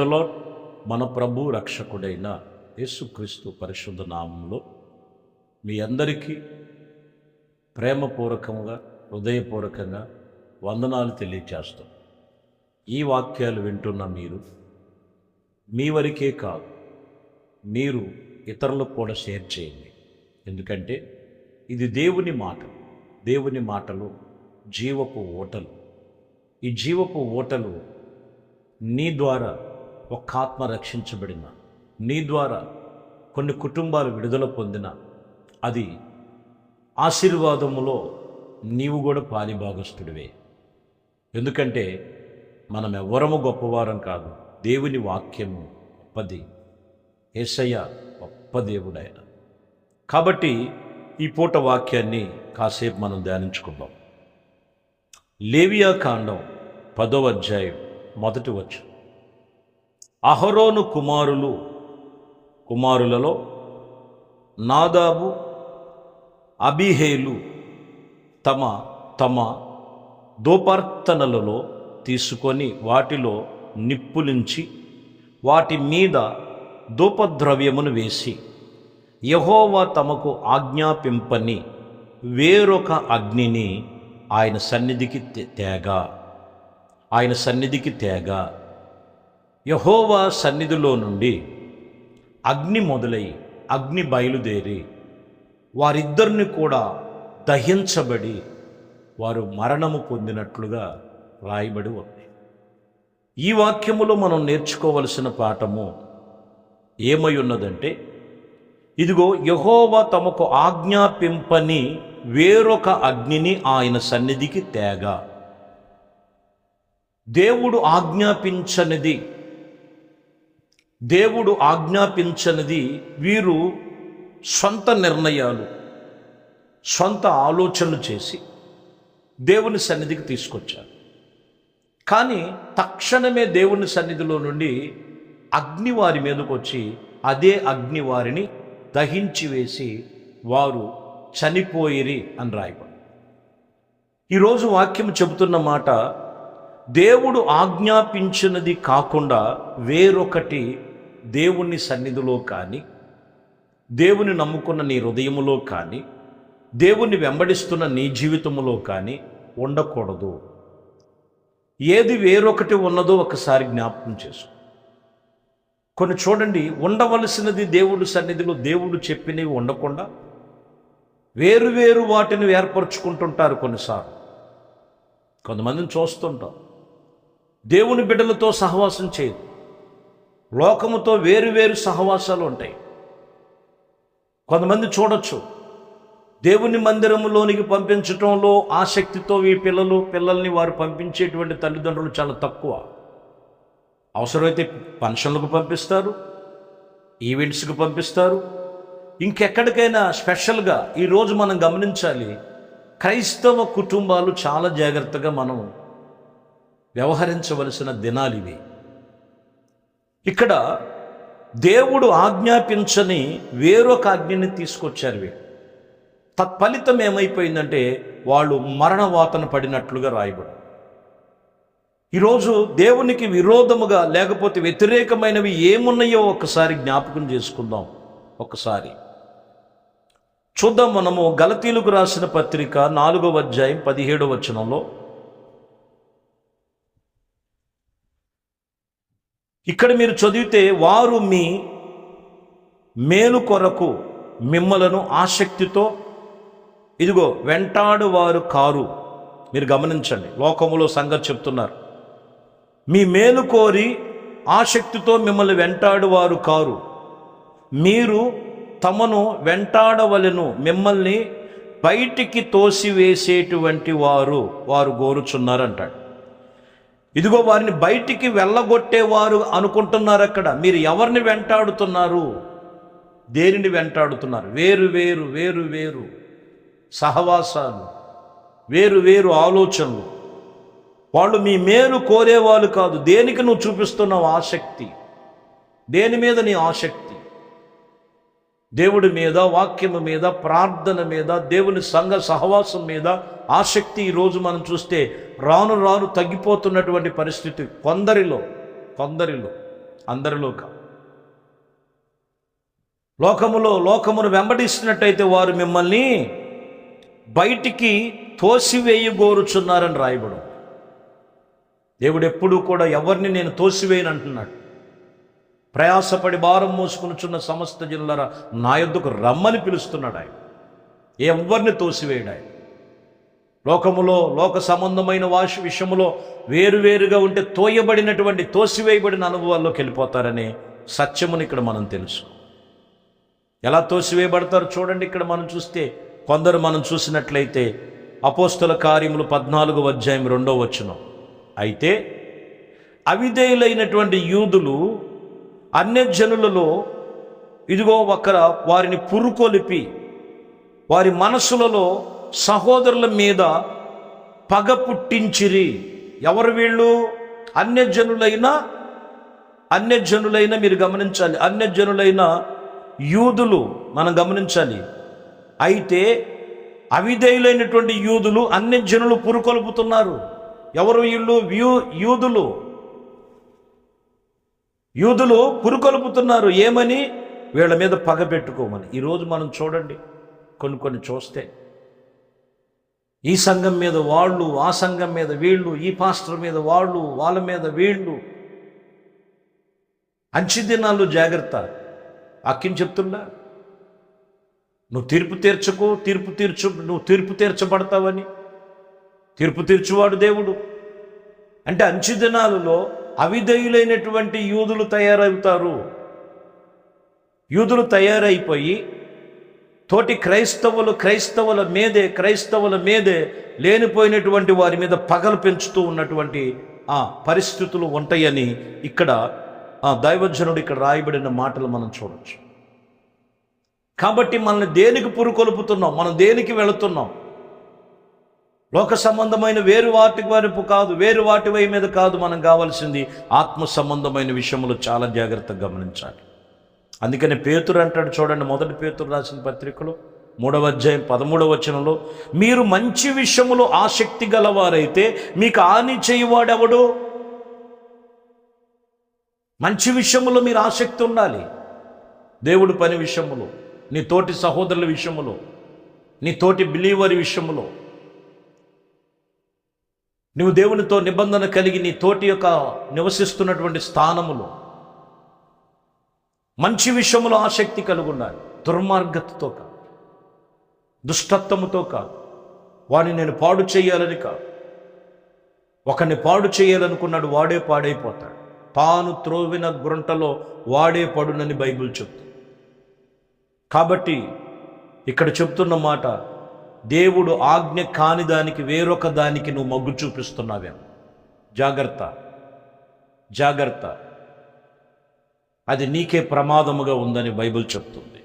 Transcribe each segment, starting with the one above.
Praise the lord మన ప్రభు రక్షకుడైన యేసుక్రీస్తు పరిశుద్ధ నామంలో మీ అందరికీ ప్రేమపూర్వకంగా హృదయపూర్వకంగా వందనాలు తెలియచేస్తాం ఈ వాక్యాలు వింటున్న మీరు మీ వరకే కాదు మీరు ఇతరులకు కూడా షేర్ చేయండి. ఎందుకంటే ఇది దేవుని మాట దేవుని మాటలు జీవపు ఓటలు. ఈ జీవపు ఓటలు నీ ద్వారా ఒక ఆత్మ రక్షించబడిన. నీ ద్వారా కొన్ని కుటుంబాలు విడుదల పొందిన. అది ఆశీర్వాదములో నీవు కూడా పాలిభాగస్తుడివే ఎందుకంటే మనం ఎవ్వరము గొప్పవారం కాదు. దేవుని వాక్యము గొప్పది ఏసయ్య గొప్ప దేవుడైన. కాబట్టి ఈ పూట వాక్యాన్ని కాసేపు మనం ధ్యానించుకుందాం. లేవియా కాండం పదో అధ్యాయం మొదటి వచ్చు అహరోను కుమారులు కుమారులలో నాదాబు అబిహేలు తమ తమ దోపర్తనలలో తీసుకొని వాటిలో నిప్పులించి వాటి మీద ధూపద్రవ్యమును వేసి యహోవా తమకు ఆజ్ఞాపింపని వేరొక అగ్నిని ఆయన సన్నిధికి తేగా. ఆయన సన్నిధికి తేగా. యహోవా సన్నిధిలో నుండి అగ్ని మొదలై అగ్ని బయలుదేరి వారిద్దరిని కూడా దహించబడి వారు మరణము పొందినట్లుగా రాయబడి ఉంది. ఈ వాక్యములో మనం నేర్చుకోవలసిన పాఠము ఏమై ఉన్నదంటే ఇదిగో యహోవా తమకు ఆజ్ఞాపింపని వేరొక అగ్నిని ఆయన సన్నిధికి తేగా. దేవుడు ఆజ్ఞాపించనిది దేవుడు ఆజ్ఞాపించనిది వీరు సొంత నిర్ణయాలు సొంత ఆలోచనలు చేసి దేవుని సన్నిధికి తీసుకొచ్చారు. కానీ తక్షణమే దేవుని సన్నిధిలో నుండి అగ్ని వారి మీదకు వచ్చి అదే అగ్ని వారిని దహించి వేసి వారు చనిపోయిరి అని రాయబడి ఈరోజు వాక్యం చెబుతున్న మాట దేవుడు ఆజ్ఞాపించినది కాకుండా వేరొకటి దేవుని సన్నిధిలో కానీ దేవుని నమ్ముకున్న నీ హృదయములో కానీ దేవుణ్ణి వెంబడిస్తున్న నీ జీవితములో కానీ ఉండకూడదు. ఏది వేరొకటి ఉన్నదో ఒకసారి జ్ఞాపకం చేసుకో. కొన్ని చూడండి ఉండవలసినది దేవుడి సన్నిధిలో దేవుడు చెప్పినవి ఉండకుండా వేరు వేరు వాటిని ఏర్పరచుకుంటుంటారు కొన్నిసార్లు. కొంతమందిని చూస్తుంటాం. దేవుని బిడ్డలతో సహవాసం చేయదు లోకముతో వేరు వేరు సహవాసాలు ఉంటాయి. కొంతమంది చూడొచ్చు. దేవుని మందిరములోనికి పంపించటంలో ఆసక్తితో ఈ పిల్లలు పిల్లల్ని వారు పంపించేటువంటి తల్లిదండ్రులు చాలా తక్కువ. అవసరమైతే ఫంక్షన్లకు పంపిస్తారు ఈవెంట్స్కి పంపిస్తారు. ఇంకెక్కడికైనా స్పెషల్గా ఈరోజు మనం గమనించాలి క్రైస్తవ కుటుంబాలు చాలా జాగ్రత్తగా మనం వ్యవహరించవలసిన దినాలు ఇవి. ఇక్కడ దేవుడు ఆజ్ఞాపించని వేరొక ఆజ్ఞని తీసుకొచ్చారు వీళ్ళు తత్ఫలితం ఏమైపోయిందంటే వాళ్ళు మరణవాతన పడినట్లుగా రాయబడి. ఈరోజు దేవునికి విరోధముగా లేకపోతే వ్యతిరేకమైనవి ఏమున్నాయో ఒకసారి జ్ఞాపకం చేసుకుందాం. ఒకసారి. చూద్దాం మనము గలతీలకు రాసిన పత్రిక నాలుగవ అధ్యాయం పదిహేడవ వచనంలో. ఇక్కడ మీరు చదివితే వారు మీ మేలు కొరకు మిమ్మలను ఆసక్తితో ఇదిగో వెంటాడు వారు కారు. మీరు గమనించండి లోకములో సంగతి చెప్తున్నారు. మీ మేలు కోరి ఆసక్తితో మిమ్మల్ని వెంటాడు వారు కారు. మీరు తమను వెంటాడవలను మిమ్మల్ని బయటికి తోసివేసేటువంటి వారు వారు గోరుచున్నారంటాడు. ఇదిగో వారిని బయటికి వెళ్ళగొట్టేవారు అనుకుంటున్నారు అక్కడ. మీరు ఎవరిని వెంటాడుతున్నారు? దేనిని వెంటాడుతున్నారు? వేరు వేరు వేరు వేరు. సహవాసాలు వేరు వేరు ఆలోచనలు. వాళ్ళు మీ మేలు కోరేవాళ్ళు కాదు. దేనికి నువ్వు చూపిస్తున్నావు ఆసక్తి? దేని మీద నీ ఆసక్తి? దేవుడి మీద వాక్యము మీద ప్రార్థన మీద దేవుని సంఘ సహవాసం మీద ఆసక్తి ఈరోజు మనం చూస్తే రాను రాను తగ్గిపోతున్నటువంటి పరిస్థితి కొందరిలో కొందరిలో అందరిలో లోకములో లోకమును వెంబడిస్తున్నట్టయితే వారు మిమ్మల్ని బయటికి తోసివేయగోరుచున్నారని రాయబడు దేవుడు ఎప్పుడూ కూడా ఎవరిని నేను తోసివేయను అంటున్నాడు ప్రయాసపడి భారం మోసుకునిచున్న సమస్త జిల్లర నా యొద్దకు రమ్మని పిలుస్తున్నాడు ఆయన. ఎవరిని తోసివేయడు ఆయన. లోకములో లోక సంబంధమైన వాష విషయములో వేరువేరుగా ఉంటే తోయబడినటువంటి తోసివేయబడిన అనుభవాల్లోకి వెళ్ళిపోతారనే సత్యముని ఇక్కడ మనం తెలుసు ఎలా తోసివేయబడతారు చూడండి ఇక్కడ మనం చూస్తే కొందరు మనం చూసినట్లయితే అపోస్తుల కార్యములు పద్నాలుగు అధ్యాయం రెండో వచ్చును అయితే అవిధేయులైనటువంటి యూదులు అన్యజనులలో ఇదిగో ఒకర వారిని పురుకొలిపి వారి మనసులలో సహోదరుల మీద పగ పుట్టించిరి. ఎవరు వీళ్ళు? అన్యజనులైన అన్యజనులైన మీరు గమనించాలి. అన్యజనులైన యూదులు మనం గమనించాలి. అయితే అవిధేయులైనటువంటి యూదులు అన్యజనులు పురుకొల్పుతున్నారు. ఎవరు వీళ్ళు? వ్యూ యూదులు. యూదులు పురుకొలుపుతున్నారు ఏమని? వీళ్ళ మీద పగ పెట్టుకోమని. ఈరోజు మనం చూడండి కొన్ని కొన్ని చూస్తే. ఈ సంఘం మీద వాళ్ళు ఆ సంఘం మీద వీళ్ళు ఈ పాస్టర్ మీద వాళ్ళు వాళ్ళ మీద వీళ్ళు. అంచి దినాలు జాగ్రత్త. అక్కిం చెప్తుండా నువ్వు తీర్పు తీర్చకు తీర్పు తీర్చు నువ్వు తీర్పు తీర్చబడతావని. తీర్పు తీర్చువాడు దేవుడు. అంటే అంచు దినాలలో అవిధేయులైనటువంటి యూదులు తయారవుతారు. యూదులు తయారైపోయి తోటి క్రైస్తవులు క్రైస్తవుల మీదే క్రైస్తవుల మీదే లేనిపోయినటువంటి వారి మీద పగలు పెంచుతూ ఉన్నటువంటి ఆ పరిస్థితులు ఉంటాయని ఇక్కడ ఆ దైవజనుడు ఇక్కడ రాయబడిన మాటలు మనం చూడొచ్చు. కాబట్టి మనల్ని దేనికి పురుకొలుపుతున్నాం? మనం దేనికి వెళుతున్నాం? లోక సంబంధమైన వేరు వాటి వైపు కాదు వేరు వాటి వై మీద కాదు మనం కావాల్సింది. ఆత్మ సంబంధమైన విషయంలో చాలా జాగ్రత్తగా గమనించాలి. అందుకని పేతురు అంటాడు చూడండి మొదటి పేతురు రాసిన పత్రికలో మూడవ అధ్యాయం పదమూడవ వచనంలో మీరు మంచి విషయములో ఆసక్తి గలవారైతే మీకు హాని చేయువాడెవడు? మంచి విషయములో మీరు ఆసక్తి ఉండాలి. దేవుడు పని విషయములు నీ తోటి సహోదరుల విషయములో నీ తోటి బిలీవర్ విషయములో నువ్వు దేవునితో నిబంధన కలిగి నీ తోటి యొక్క నివసిస్తున్నటువంటి స్థానములో మంచి విషయములో ఆసక్తి కలిగి దుర్మార్గతతో కాదు. దుష్టత్వముతో కాదు. వాడిని నేను పాడు చేయాలని కాదు. ఒకరిని పాడు చేయాలనుకున్నాడు వాడే పాడైపోతాడు. తాను త్రోవిన గుంటలో వాడే పడునని బైబిల్ చెప్తుంది. కాబట్టి ఇక్కడ చెప్తున్న మాట దేవుడు ఆజ్ఞ కాని దానికి వేరొక దానికి నువ్వు మగ్గు చూపిస్తున్నావేమో. జాగ్రత్త. జాగ్రత్త. అది నీకే ప్రమాదముగా ఉందని బైబిల్ చెప్తుంది.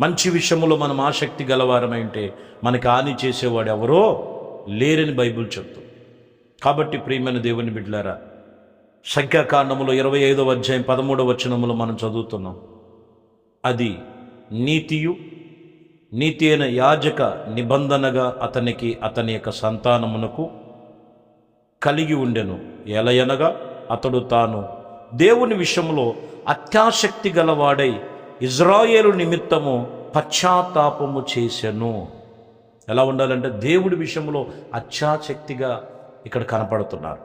మంచి విషయములో మనం ఆసక్తి గలవారమైంటే మనకి హాని చేసేవాడు ఎవరో లేరని బైబిల్ చెప్తుంది. కాబట్టి ప్రియమైన దేవుని బిడ్డలారా సంఖ్యాకాండములో ఇరవై ఐదవ అధ్యాయం పదమూడవ వచనములో మనం చదువుతున్నాం. అది నీతియు నీతి అయిన యాజక నిబంధనగా అతనికి అతని యొక్క సంతానమునకు కలిగి ఉండెను. ఎలయనగా అతడు తాను దేవుని విషయంలో అత్యాసక్తి గలవాడై ఇజ్రాయేలు నిమిత్తము పశ్చాత్తాపము చేశాను ఎలా ఉండాలంటే దేవుడి విషయంలో అత్యాసక్తిగా ఇక్కడ కనపడుతున్నారు.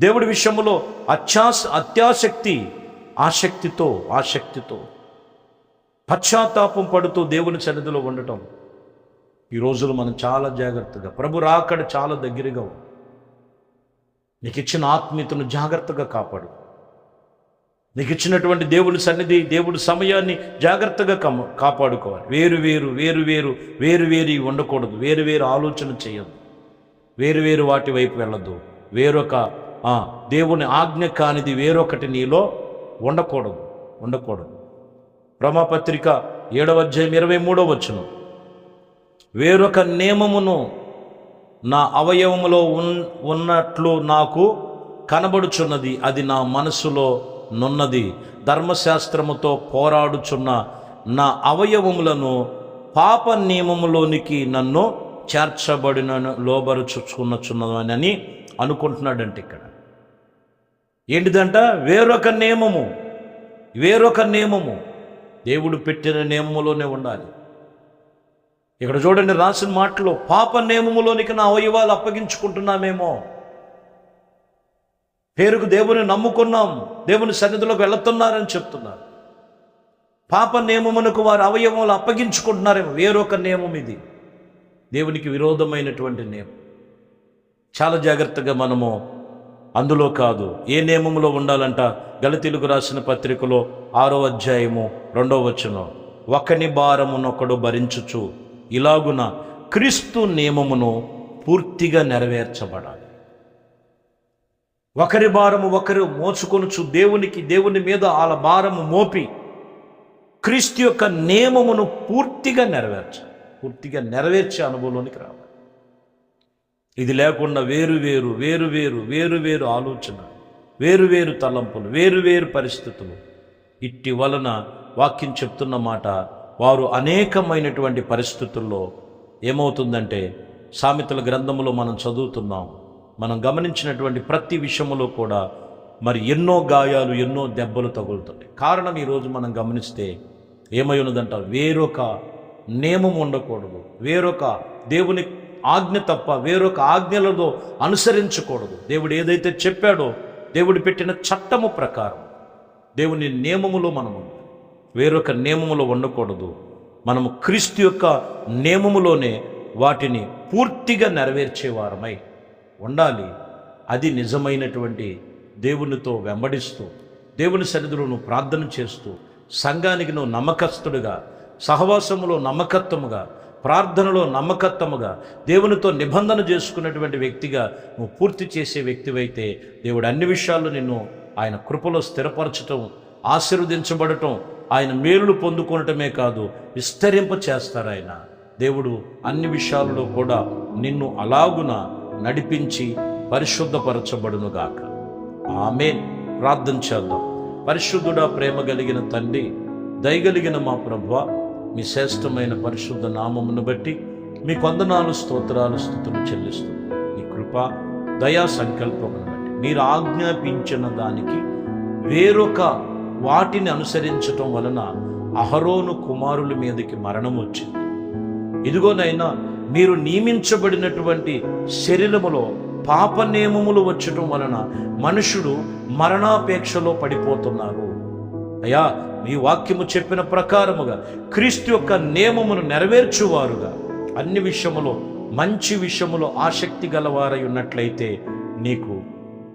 దేవుడి విషయంలో అత్యాస్ అత్యాసక్తి ఆసక్తితో ఆసక్తితో పశ్చాత్తాపం పడుతూ దేవుని సన్నిధిలో ఉండటం. ఈ రోజులు మనం చాలా జాగ్రత్తగా ప్రభు రాకడ చాలా దగ్గరగా ఉంది నీకు ఇచ్చిన ఆత్మీయతను జాగ్రత్తగా కాపాడు. నీకు ఇచ్చినటువంటి దేవుని సన్నిధి దేవుడి సమయాన్ని జాగ్రత్తగా కమ్ కాపాడుకోవాలి. వేరు వేరు వేరు వేరు వేరు వేరు ఉండకూడదు. వేరు వేరు ఆలోచన చేయొద్దు. వేరు వేరు వాటి వైపు వెళ్ళద్దు. వేరొక దేవుని ఆజ్ఞ కానిది వేరొకటి నీలో ఉండకూడదు. ఉండకూడదు. రమాపత్రిక ఏడవ అధ్యాయం ఇరవై మూడవ వచ్చును వేరొక నియమమును నా అవయవములో ఉన్ ఉన్నట్లు నాకు కనబడుచున్నది అది నా మనసులో నున్నది. ధర్మశాస్త్రముతో పోరాడుచున్న నా అవయవములను పాప నియమములోనికి నన్ను చేర్చబడిన లోబరుచుకున్నచున్నదని అనుకుంటున్నాడంటే ఇక్కడ. ఏంటిదంట? వేరొక నియమము. వేరొక నియమము. దేవుడు పెట్టిన నియమములోనే ఉండాలి. ఇక్కడ చూడండి రాసిన మాటలో పాప నియమములోనికి నా అవయవాలు అప్పగించుకుంటున్నామేమో. పేరుకు దేవుని నమ్ముకున్నాం దేవుని సన్నిధిలోకి వెళుతున్నారని చెప్తున్నారు. పాప నియమమునకు వారు అవయవములు అప్పగించుకుంటున్నారేమో వేరొక నియమం ఇది. దేవునికి విరోధమైనటువంటి నియమం చాలా జాగ్రత్తగా మనము అందులో కాదు ఏ నియమంలో ఉండాలంట? గలతీలకు రాసిన పత్రికలో ఆరో అధ్యాయము రెండో వచనం. ఒకని భారమునొకడు భరించుచు ఇలాగున క్రీస్తు నియమమును పూర్తిగా నెరవేర్చబడాలి. ఒకరి భారము ఒకరు మోచుకొనుచు దేవునికి దేవుని మీద వాళ్ళ భారము మోపి క్రీస్తు యొక్క నియమమును పూర్తిగా నెరవేర్చాలి పూర్తిగా నెరవేర్చే అనుభవంలోనికి రావాలి. ఇది లేకుండా వేరు వేరు వేరు వేరు వేరు వేరు ఆలోచన వేరు వేరు తలంపులు వేరు వేరు పరిస్థితులు. ఇట్టి వలన వాక్యం చెప్తున్న మాట వారు అనేకమైనటువంటి పరిస్థితుల్లో ఏమవుతుందంటే సామెతల గ్రంథములో మనం చదువుతున్నాం. మనం గమనించినటువంటి ప్రతి విషయములో కూడా మరి ఎన్నో గాయాలు ఎన్నో దెబ్బలు తగులుతాయి కారణం ఈరోజు మనం గమనిస్తే ఏమై ఉన్నదంట వేరొక నియమం ఉండకూడదు. వేరొక దేవుని ఆజ్ఞ తప్ప వేరొక ఆజ్ఞలతో అనుసరించకూడదు. దేవుడు ఏదైతే చెప్పాడో దేవుడు పెట్టిన చట్టము ప్రకారం దేవుని నియమములో మనము వేరొక నియమములో ఉండకూడదు. మనము క్రీస్తు యొక్క నియమములోనే వాటిని పూర్తిగా నెరవేర్చేవారమై ఉండాలి. అది నిజమైనటువంటి దేవునితో వెంబడిస్తూ దేవుని సన్నిధిలో నువ్వు ప్రార్థన చేస్తూ సంఘానికి నువ్వు నమ్మకస్తుడుగా సహవాసములో నమ్మకత్వముగా ప్రార్థనలో నమ్మకత్వముగా దేవునితో నిబంధన చేసుకున్నటువంటి వ్యక్తిగా నువ్వు పూర్తి చేసే వ్యక్తివైతే దేవుడు అన్ని విషయాల్లో నిన్ను ఆయన కృపలో స్థిరపరచటం ఆశీర్వదించబడటం ఆయన మేలులు పొందుకోవటమే కాదు విస్తరింప చేస్తారు ఆయన. దేవుడు అన్ని విషయాలలో కూడా నిన్ను అలాగున నడిపించి పరిశుద్ధపరచబడునుగాక ఆమె ప్రార్థన చేద్దాం. పరిశుద్ధుడా ప్రేమ కలిగిన తండ్రి దయగలిగిన మా ప్రభు మీ శ్రేష్టమైన పరిశుద్ధ నామమును బట్టి మీ కొందనాలు స్తోత్రాలు స్థుతులు చెల్లిస్తుంది మీ కృప దయా సంకల్పమును బట్టి. మీరు ఆజ్ఞాపించిన దానికి వేరొక వాటిని అనుసరించటం వలన అహరోను కుమారుల మీదకి మరణం వచ్చింది. ఇదిగోనైనా మీరు నియమించబడినటువంటి శరీరములో పాప నియమములు వచ్చటం వలన మనుషుడు మరణాపేక్షలో పడిపోతున్నారు. అయ్యా మీ వాక్యము చెప్పిన ప్రకారముగా క్రీస్తు యొక్క నియమమును నెరవేర్చువారుగా. అన్ని విషయములో మంచి విషయములో ఆసక్తి గలవారై ఉన్నట్లయితే నీకు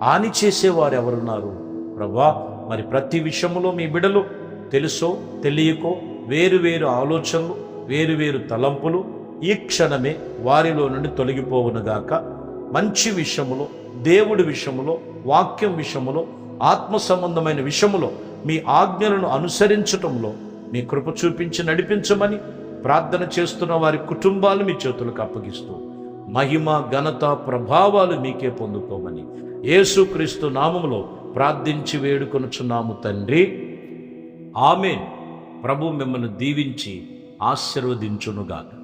హాని చేసేవారు ఎవరున్నారు? ప్రభా మరి ప్రతి విషయములో మీ బిడలు తెలుసో తెలియకో వేరు వేరు ఆలోచనలు వేరు వేరు తలంపులు ఈ క్షణమే వారిలో నుండి తొలగిపోవునుగాక మంచి విషయములో దేవుడి విషయములో వాక్యం విషయములో ఆత్మ సంబంధమైన విషయములో మీ ఆజ్ఞలను అనుసరించటంలో మీ కృప చూపించి నడిపించమని ప్రార్థన చేస్తున్న వారి కుటుంబాలు మీ చేతులకు అప్పగిస్తూ మహిమ ఘనత ప్రభావాలు మీకే పొందుకోమని యేసుక్రీస్తు నామములో ప్రార్థించి వేడుకొనుచున్నాము తండ్రి. ఆమె ప్రభు మిమ్మల్ని దీవించి ఆశీర్వదించునుగాక.